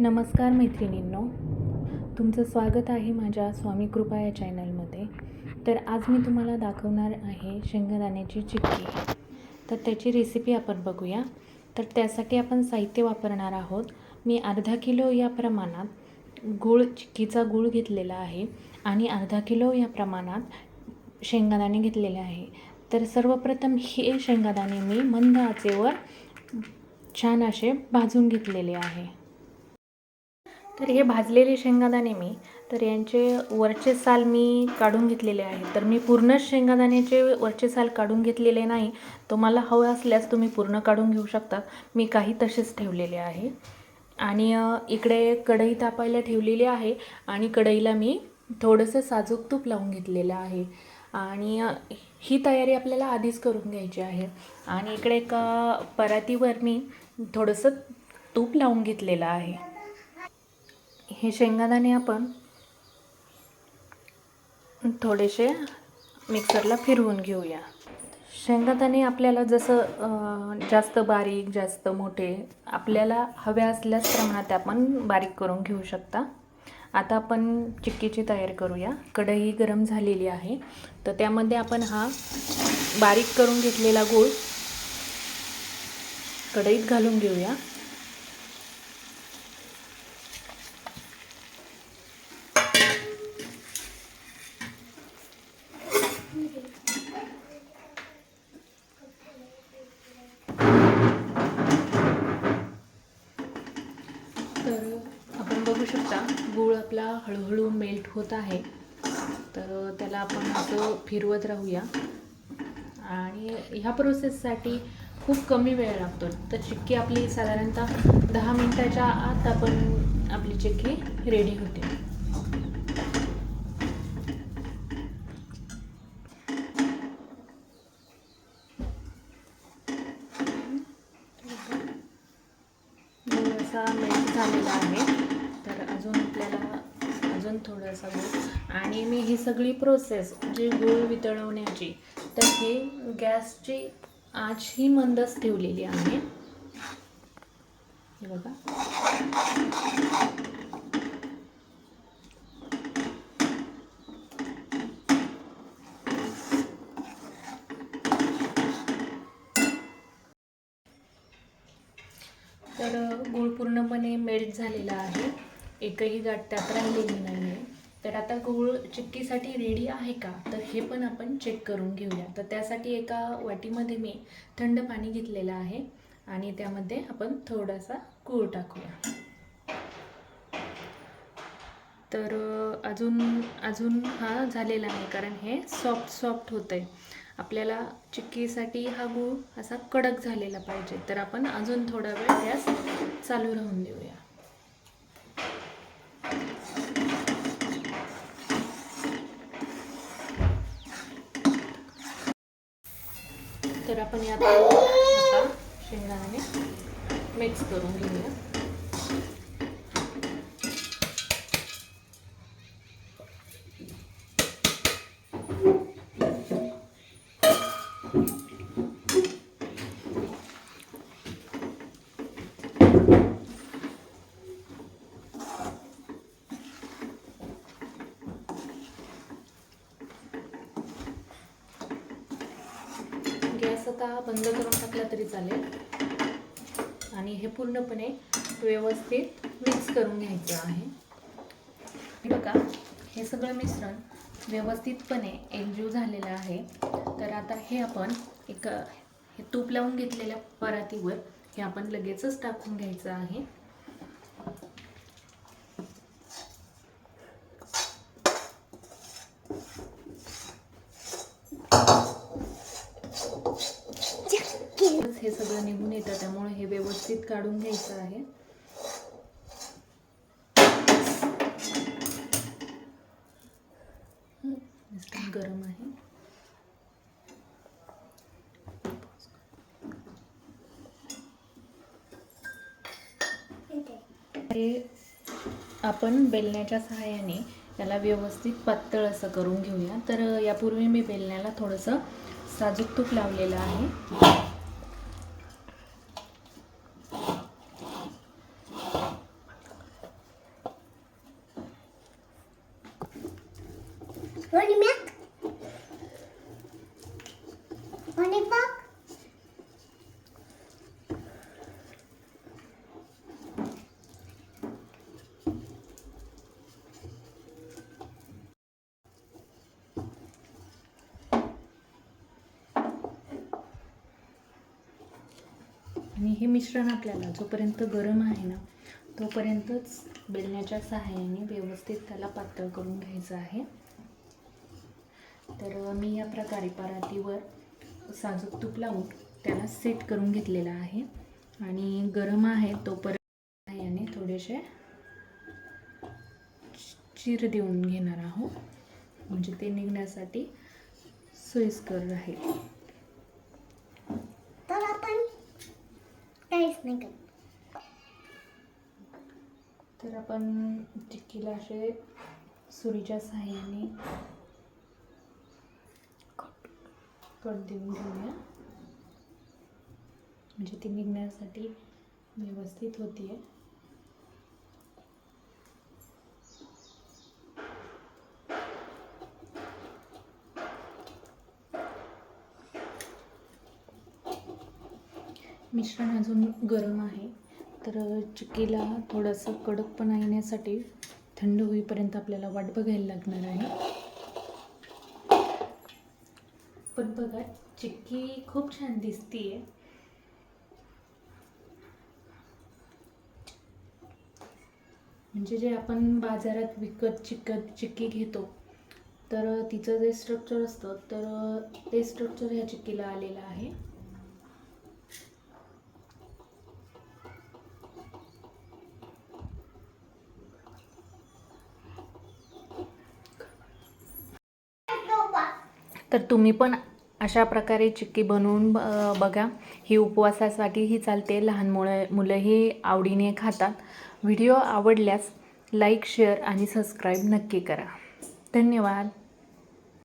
नमस्कार मैत्रिणींनो. तुमचं स्वागत आहे माझ्या स्वामी कृपा या चॅनलमध्ये. तर आज मी तुम्हाला दाखवणार आहे शेंगदाण्याची चिक्की. तर त्याची रेसिपी आपण बघूया. तर त्यासाठी आपण साहित्य वापरणार आहोत. मी अर्धा किलो या प्रमाणात गूळ चिक्कीचा गूळ घेतलेला आहे आणि अर्धा किलो या प्रमाणात शेंगदाणे घेतलेले आहे. तर सर्वप्रथम हे शेंगदाणे मी मंद आचेवर छान असे भाजून घेतलेले आहे. तर हे भाजलेले शेंगादाणे मी तर यांचे वरचे साल मी काढून घेतलेले आहे तर मी पूर्ण शेंगादाण्याचे वरचे साल काढून घेतलेले नाही. तुम्हाला हवं असल्यास तुम्ही पूर्ण काढून घेऊ शकता. मी काही तसेच ठेवलेले आहे. आणि इकडे कढई तापायला ठेवलेली आहे आणि कढईला मी थोडंसं साजूक तूप लावून घेतलेलं आहे. आणि ही तयारी आपल्याला आधीच करून घ्यायची आहे. आणि इकडे एका परातीवर मी थोडंसं तूप लावून घेतलेलं आहे. हे शेंगादाणे आपण थोडेसे मिक्सरला फिरवून घेऊया. शेंगादाणे आपल्याला जसं जास्त बारीक जास्त मोठे आपल्याला हव्या असल्याच प्रमाणात आपण बारीक करून घेऊ शकता. आता आपण चिक्कीची तयारी करूया. कढई गरम झालेली आहे. तर त्यामध्ये आपण हा बारीक करून घेतलेला गूळ कढईत घालून घेऊया तर आपण बघू शकता गूळ आपला हळूहळू मेल्ट होत आहे. तर त्याला आपण असं फिरवत राहूया. आणि ह्या प्रोसेससाठी खूप कमी वेळ लागतो. तर चिक्की आपली साधारणतः दहा मिनटाच्या आत आपण आपली चिक्की रेडी होते गूळ असा मेल्ट झालेला आहे तर अजून आपल्याला अजून थोडासा गूळ आणि मी ही सगळी प्रोसेस जी गूळ वितळवण्याची तर ही गॅसची आच ही मंदच ठेवलेली आहे. हे बघा. तर गूळ पूर्णपणे मेल्ट झालेला आहे. एकही गाठ त्यात राहिलेली नाही आहे तर आता गूळ चिक्कीसाठी रेडी आहे का? तर हे पण आपण चेक करून घेऊया. तर त्यासाठी एका वाटीमध्ये मी थंड पाणी घेतलेलं आहे आणि त्यामध्ये आपण थोडासा गूळ टाकूया. तर अजून अजून हा झालेला आहे कारण हे सॉफ्ट सॉफ्ट होतं आहे आपल्याला चिक्कीसाठी हा गूळ असा कडक झालेला पाहिजे. तर आपण अजून थोडा वेळ गॅस चालू राहून देऊया तर आपण यात आता शेंगदाणे मिक्स करून घेऊया. गॅस आता बंद करून टाकला तरी चालेल. आणि हे पूर्णपणे व्यवस्थित मिक्स करून घ्यायचं आहे. बघा हे सगळं मिश्रण व्यवस्थितपणे एकजीव झालेलं आहे. तर आता हे आपण एक हे तूप लावून घेतलेल्या परातीवर हे आपण लगेचच टाकून घ्यायचं आहे. हे सगळं निघून येतं त्यामुळे हे व्यवस्थित काढून घ्यायचं आहे. गरम आहे. हे आपण बेलण्याच्या सहाय्याने त्याला व्यवस्थित पातळ असं करून घेऊया. तर यापूर्वी मी बेलण्याला थोडंसं साजूक तूप लावलेलं आहे. Önüme. Hani bak. आणि हे मिश्रण आपल्याला जोपर्यंत गरम आहे ना तोपर्यंतच बेलण्याच्या सहाय्याने व्यवस्थित त्याला पातळ करून घ्यायचं आहे तर मी या प्रकारे परातीवर साजूक तूप लावून त्याला सेट करून घेतलेला आहे. आणि गरम आहे तोपर्यंत सहाय्याने थोडेसे चीर देऊन घेणार आहोत. म्हणजे ते निघण्यासाठी सोयीस्कर राहील तर आपण काहीच नाही करत तर आपण चिक्कीला असे सुरीच्या सहाय्याने कट देऊन घेऊया. म्हणजे ती निघण्यासाठी व्यवस्थित होती आहे मिश्रण अजून गरम आहे. तर चिक्कीला थोडंसं कडकपणा येण्यासाठी थंड होईपर्यंत आपल्याला वाट बघायला लागणार आहे. पण बघा चिक्की खूप छान दिसतीये. म्हणजे जे आपण बाजारात विकत चिकत चिक्की घेतो तर तिचं जे स्ट्रक्चर असतं तर ते स्ट्रक्चर ह्या चिक्कीला आलेलं आहे. तर तुम्ही पण अशा प्रकारे चिक्की बनवून ब- बघा. ही उपवासासाठीही चालते. लहान मुलं मुलंही आवडीने खातात. व्हिडिओ आवडल्यास लाईक शेअर आणि सबस्क्राईब नक्की करा. धन्यवाद.